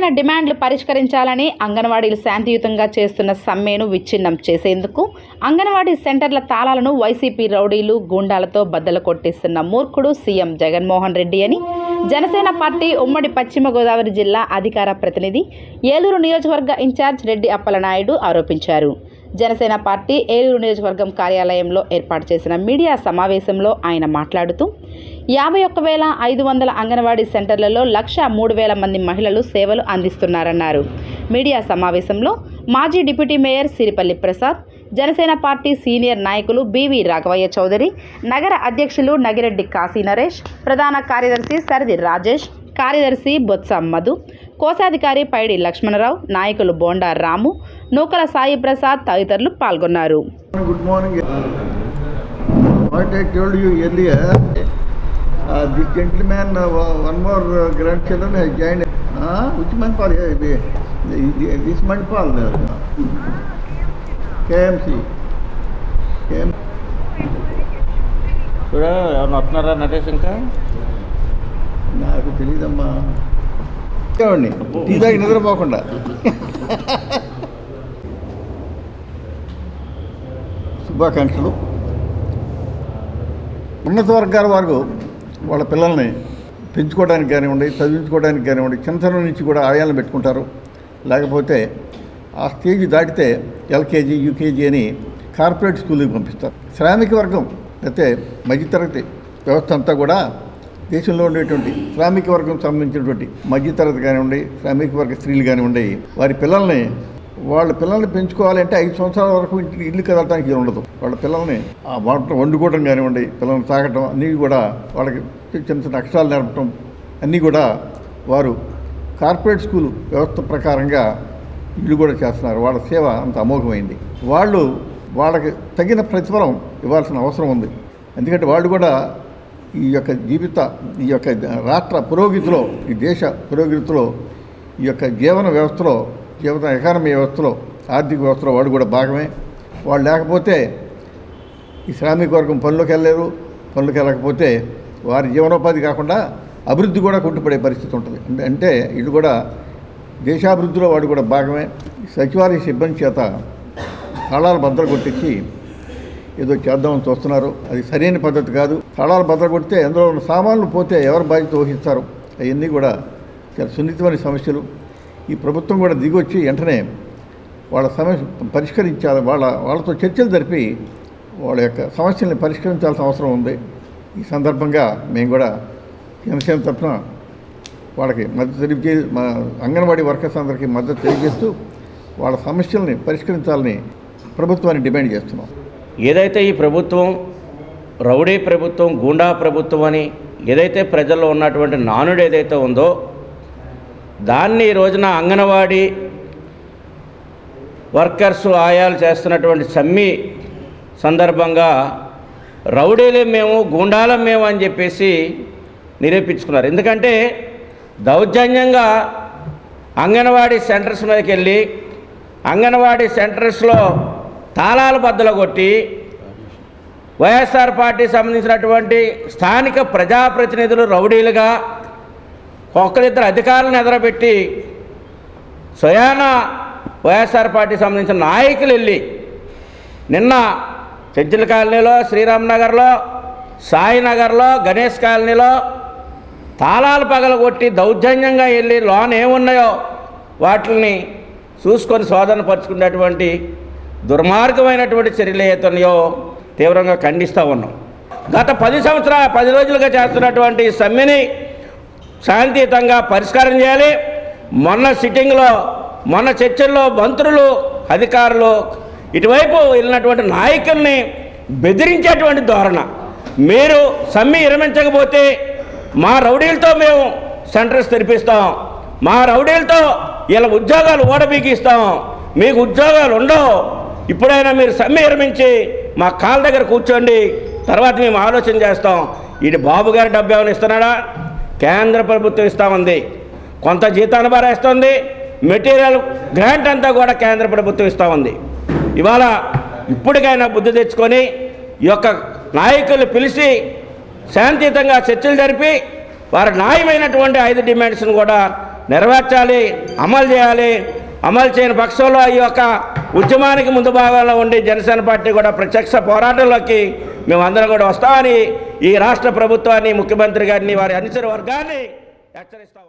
న్యాయమైన డిమాండ్లు పరిష్కరించాలని అంగన్వాడీలు శాంతియుతంగా చేస్తున్న సమ్మెను విచ్ఛిన్నం చేసేందుకు అంగన్వాడీ సెంటర్ల తాళాలను వైసీపీ రౌడీలు గూండాలతో బద్దలు కొట్టిస్తున్న మూర్ఖుడు సీఎం జగన్మోహన్ రెడ్డి అని జనసేన పార్టీ ఉమ్మడి పశ్చిమ గోదావరి జిల్లా అధికార ప్రతినిధి ఏలూరు నియోజకవర్గ ఇన్ఛార్జ్ రెడ్డి అప్పలనాయుడు ఆరోపించారు. జనసేన పార్టీ ఏలూరు నియోజకవర్గం కార్యాలయంలో ఏర్పాటు చేసిన మీడియా సమావేశంలో ఆయన మాట్లాడుతూ యాభై ఒక్క వేల ఐదు వందల అంగన్వాడీ సెంటర్లలో లక్ష మూడు వేల మంది మహిళలు సేవలు అందిస్తున్నారన్నారు. మీడియా సమావేశంలో మాజీ deputy mayor Siripalli Prasad Janasena party senior నాయకులు బివి రాఘవయ్య చౌదరి నగర అధ్యక్షులు నగిరెడ్డి కాశీ నరేష్ ప్రధాన కార్యదర్శి సరిది రాజేష్ కార్యదర్శి బొత్స మధు కోశాధికారి పైడి లక్ష్మణరావు నాయకులు బోండా రాము నూకల సాయి ప్రసాద్ తదితరులు పాల్గొన్నారు. The gentleman one more grand children I join which Manipal this pal KMC ఏమన్నా వస్తున్నారా నటేష్ ఇంకా? నాకు తెలియదమ్మా చూడండి ఇదా నిద్రపోకుండా. శుభాకాంక్షలు. ఉన్నత వర్గాల వారు వాళ్ళ పిల్లల్ని పెంచుకోవడానికి కానివ్వండి చదివించుకోవడానికి కానివ్వండి చిన్నతనం నుంచి కూడా ఆయాలను పెట్టుకుంటారు. లేకపోతే ఆ స్టేజ్ దాటితే ఎల్కేజీ యూకేజీ అని కార్పొరేట్ స్కూల్కి పంపిస్తారు. శ్రామిక వర్గం అయితే మధ్యతరగతి వ్యవస్థ అంతా కూడా దేశంలో ఉండేటువంటి శ్రామిక వర్గం సంబంధించినటువంటి మధ్యతరగతి కానివ్వండి శ్రామిక వర్గ స్త్రీలు కానివ్వండి వారి పిల్లల్ని వాళ్ళ పిల్లల్ని పెంచుకోవాలంటే ఐదు సంవత్సరాల వరకు ఇంటి ఇల్లు కదలటానికి ఉండదు. వాళ్ళ పిల్లల్ని వంట వండుకోవడం కానివ్వండి పిల్లల్ని తాగటం అన్నీ కూడా వాళ్ళకి చిన్న చిన్న అక్షరాలు నేర్పటం అన్నీ కూడా వారు కార్పొరేట్ స్కూల్ వ్యవస్థ ప్రకారంగా ఇల్లు కూడా చేస్తున్నారు. వాళ్ళ సేవ అంత అమోఘమైంది. వాళ్ళు వాళ్ళకి తగిన ప్రతిఫలం ఇవ్వాల్సిన అవసరం ఉంది. ఎందుకంటే వాళ్ళు కూడా ఈ యొక్క జీవిత ఈ యొక్క రాష్ట్ర పురోగతిలో ఈ దేశ పురోగతిలో ఈ యొక్క జీవన వ్యవస్థలో జీవిత ఎకానమీ వ్యవస్థలో ఆర్థిక వ్యవస్థలో వాళ్ళు కూడా భాగమే. వాళ్ళు లేకపోతే ఈ శ్రామిక వర్గం పనులకు వెళ్ళలేరు. పనులకు వెళ్ళకపోతే వారి జీవనోపాధి కాకుండా అభివృద్ధి కూడా కుంటుపడే పరిస్థితి ఉంటుంది. అంటే ఇది కూడా దేశాభివృద్ధిలో వాడు కూడా భాగమే. సచివాలయ సిబ్బంది చేత తాళాలు బద్దలు కొట్టించి ఏదో చేద్దామని చూస్తున్నారు. అది సరైన పద్ధతి కాదు. తాళాలు బద్దలు కొడితే అందులో ఉన్న సామాన్లు పోతే ఎవరు బాధ్యత వహిస్తారు? అవన్నీ కూడా చాలా సున్నితమైన సమస్యలు. ఈ ప్రభుత్వం కూడా దిగొచ్చి వెంటనే వాళ్ళ సమస్య పరిష్కరించాలి. వాళ్ళ వాళ్ళతో చర్చలు జరిపి వాళ్ళ యొక్క సమస్యల్ని పరిష్కరించాల్సిన అవసరం ఉంది. ఈ సందర్భంగా మేము కూడా జనసేన తరఫున వాళ్ళకి మద్దతు తెలియజే మా అంగన్వాడీ వర్కర్స్ అందరికీ మద్దతు తెలియజేస్తూ వాళ్ళ సమస్యల్ని పరిష్కరించాలని ప్రభుత్వాన్ని డిమాండ్ చేస్తున్నాం. ఏదైతే ఈ ప్రభుత్వం రౌడీ ప్రభుత్వం గూండా ప్రభుత్వం అని ఏదైతే ప్రజల్లో ఉన్నటువంటి నానుడు ఏదైతే ఉందో దాన్ని ఈ రోజున అంగన్వాడీ వర్కర్స్ ఆయాలు చేస్తున్నటువంటి సమ్మి సందర్భంగా రౌడీలే మేము గూండాలం మేము అని చెప్పేసి నిరూపించుకున్నారు. ఎందుకంటే దౌర్జన్యంగా అంగన్వాడీ సెంటర్స్ మీదకి వెళ్ళి అంగన్వాడీ సెంటర్స్లో తాళాలు బద్దలు కొట్టి వైఎస్ఆర్ పార్టీ సంబంధించినటువంటి స్థానిక ప్రజాప్రతినిధులు రౌడీలుగా ఒక్కరిద్దరు అధికారులను ఎదరబెట్టి స్వయాన వైఎస్ఆర్ పార్టీ సంబంధించిన నాయకులు వెళ్ళి నిన్న చెంచుల కాలనీలో శ్రీరామ్నగర్లో సాయినగర్లో గణేష్ కాలనీలో తాళాలు పగలగొట్టి దౌర్జన్యంగా వెళ్ళి లోన్ ఏమున్నాయో వాటిని చూసుకొని శోధన పరుచుకున్నటువంటి దుర్మార్గమైనటువంటి చర్యలు ఏతున్నాయో తీవ్రంగా ఖండిస్తూ ఉన్నాం. గత పది సంవత్సరాల పది రోజులుగా చేస్తున్నటువంటి సమ్మెని శాంతియుతంగా పరిష్కారం చేయాలి. మొన్న సిట్టింగ్లో మొన్న చర్చల్లో మంత్రులు అధికారులు ఇటువైపు వెళ్ళినటువంటి నాయకుల్ని బెదిరించేటువంటి ధోరణ. మీరు సమ్మె విరమించకపోతే మా రౌడీలతో మేము సెంటర్స్ తెరిపిస్తాం. మా రౌడీలతో ఇలా ఉద్యోగాలు ఓడబీకిస్తాం మీకు ఉద్యోగాలు ఉండవు. ఇప్పుడైనా మీరు సమ్మె విరమించి మా కాళ్ళ దగ్గర కూర్చోండి. తర్వాత మేము ఆలోచన చేస్తాం. ఇటు బాబు గారు డబ్బు ఏమైనా ఇస్తున్నాడా? కేంద్ర ప్రభుత్వం ఇస్తామంది. కొంత జీతాన్ని భారేస్తుంది మెటీరియల్ గ్రాంట్ అంతా కూడా కేంద్ర ప్రభుత్వం ఇస్తూ ఉంది ఇవాళ ఇప్పటికైనా బుద్ధి తెచ్చుకొని ఈ యొక్క నాయకులు పిలిచి శాంతియుతంగా చర్చలు జరిపి వారి న్యాయమైనటువంటి ఐదు డిమాండ్స్ను కూడా నెరవేర్చాలి అమలు చేయాలి. అమలు చేయని పక్షంలో ఈ యొక్క ఉద్యమానికి ముందు భాగంలో ఉండి జనసేన పార్టీ కూడా ప్రత్యక్ష పోరాటంలోకి మేమందరం కూడా వస్తామని ఈ రాష్ట్ర ప్రభుత్వాన్ని ముఖ్యమంత్రి గారిని వారి అనుచర వర్గాన్ని హెచ్చరిస్తా